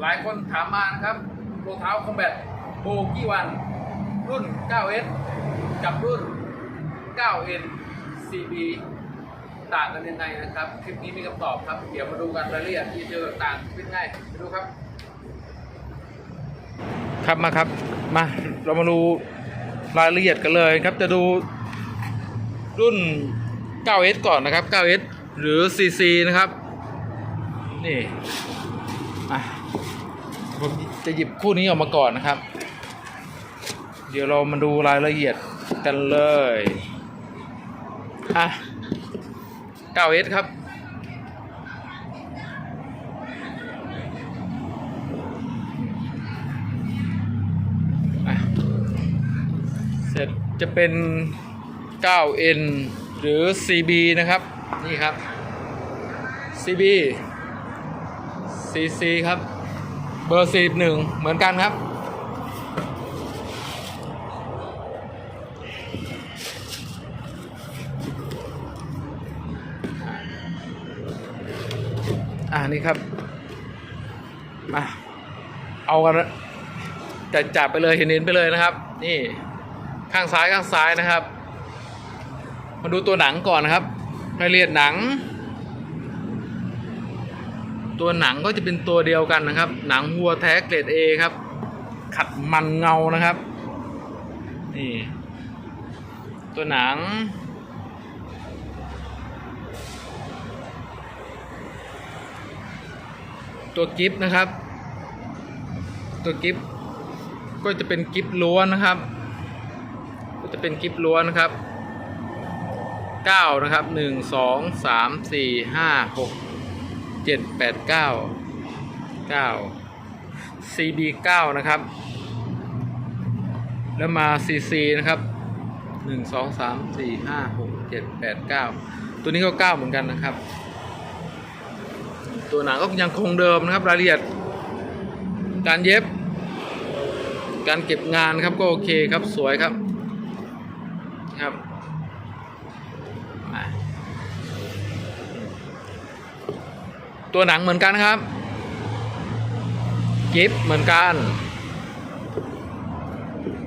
หลายคนถามมานะครับรองเท้าคอมแบทโบกี้วัน รุ่น 9S กับรุ่น 9N CB ต่างกันยังไงนะครับ คลิปนี้มีคำตอบครับ เดี๋ยวมาดูกันรายละเอียดที่เจอต่างเป็นไงไปดูครับ ครับมาครับ มาเรามาดูรายละเอียดกันเลยครับ จะดูรุ่น 9S ก่อนนะครับ 9S หรือ CC นะครับ นี่อะ ผมจะหยิบคู่นี้ออกมาก่อนนะครับ เดี๋ยวเรามาดูรายละเอียดกันเลยอะ 9S ครับอะเสร็จจะเป็น 9N หรือ CB นะครับ นี่ครับ CB CC ครับ เบอร์41เหมือนกันครับ อ่านี่ครับ มา เอากันจะจับไปเลยเห็นเห็นไปเลยนะครับ นี่ข้างซ้ายข้างซ้ายนะครับ มาดูตัวหนังก่อนนะครับรายละเอียดหนัง ตัวหนังก็จะเป็นตัวเดียวกันนะครับ หนังวัวแท้เกรด A ครับ ขัดมันเงานะครับ นี่ ตัวหนัง ตัวกิฟนะครับ ตัวกิฟก็จะเป็นกิฟล้วนนะครับ ก็จะเป็นกิฟล้วนนะครับเก้านะครับหนึ่งสองสามสี่ห้าหก เจ็ดแปดเก้าเก้า CB เก้านะครับ แล้วมา CC นะครับหนึ่งสองสามสี่ห้าหกเจ็ดแปดเก้าตัวนี้ก็เก้าเหมือนกันนะครับ ตัวหนังก็ยังคงเดิมนะครับรายละเอียด การเย็บ การเก็บงานครับก็โอเคครับสวยครับครับ ตัวหนังเหมือนกันครับกิฟเหมือนกัน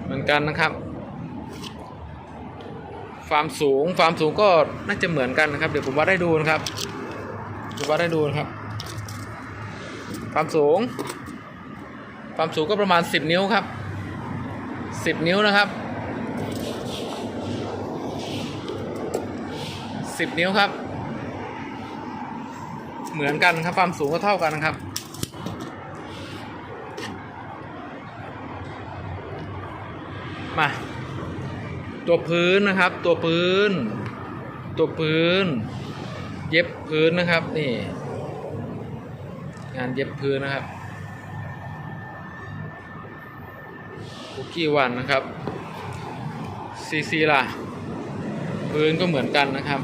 เหมือนกันนะครับความสูงความสูงก็น่าจะเหมือนกันนะครับ เดี๋ยวผมวัดให้ดูนะครับผมวัดให้ดูนะครับ ความสูง ความสูงก็ประมาณ 10 นิ้วครับ 10 นิ้วนะครับ 10 นิ้วครับ เหมือนกันครับความสูงก็เท่ากันนะครับ มา ตัวพื้นนะครับ ตัวพื้น ตัวพื้น เย็บพื้นนะครับนี่ งานเย็บพื้นนะครับคุกกี้วันนะครับซีซีล่ะ พื้นก็เหมือนกันนะครับ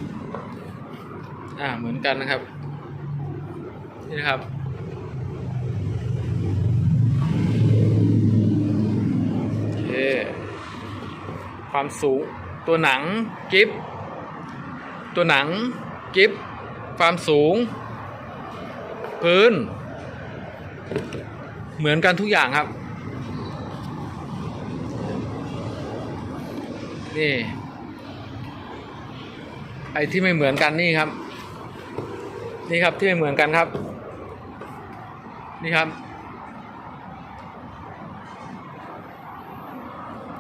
อ่าเหมือนกันนะครับ นี่นะครับโอเคความสูงตัวหนังกิฟตัวหนังกิฟความสูง พื้น เหมือนกันทุกอย่างครับนี่ไอ้ที่ไม่เหมือนกันนี่ครับ นี่ครับที่ไม่เหมือนกันครับ นี่ครับ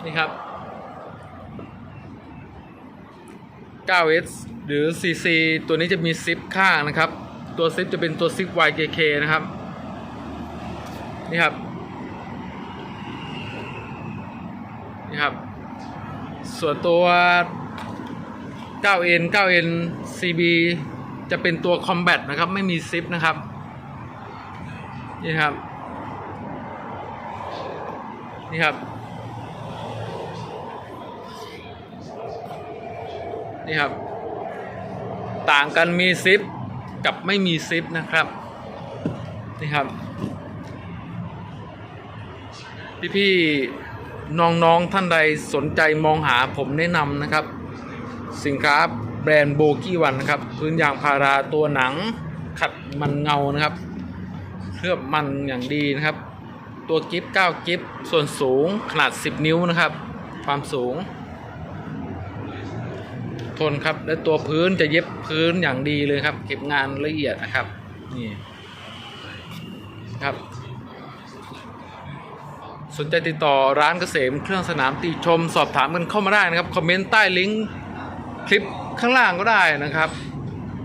นี่ครับ 9S หรือ CC ตัวนี้จะมีซิปข้างนะครับ ตัวซิปจะเป็นตัวซิป YKK นะครับ นี่ครับ นี่ครับ ส่วนตัว 9N 9N CB จะเป็นตัว Combat นะครับ ไม่มีซิปนะครับ นี่ครับ นี่ครับ นี่ครับ ต่างกันมีซิปกับไม่มีซิปนะครับ นี่ครับ พี่ๆน้องๆท่านใดสนใจมองหาผมแนะนำนะครับ สินค้าแบรนด์โบกี้วันนะครับ พื้นยางพาราตัวหนังขัดมันเงานะครับ เคลือบมันอย่างดีนะครับ ตัวกิฟต์9กิฟต์ส่วนสูงขนาด 10 นิ้วนะครับ ความสูง ทนครับและตัวพื้นจะเย็บพื้นอย่างดีเลยครับ เก็บงานละเอียดนะครับนี่ครับ สนใจติดต่อร้านเกษมเครื่องสนามตีชมสอบถามกันเข้ามาได้นะครับ คอมเมนต์ใต้ลิงก์คลิปข้างล่างก็ได้นะครับ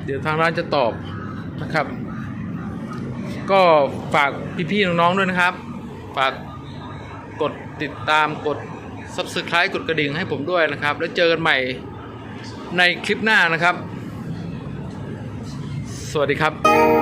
เดี๋ยวทางร้านจะตอบนะครับ ก็ฝากพี่ๆน้องๆด้วยนะครับ ฝากกดติดตามกด subscribe กดกระดิ่งให้ผมด้วยนะครับ แล้วเจอกันใหม่ในคลิปหน้านะครับ สวัสดีครับ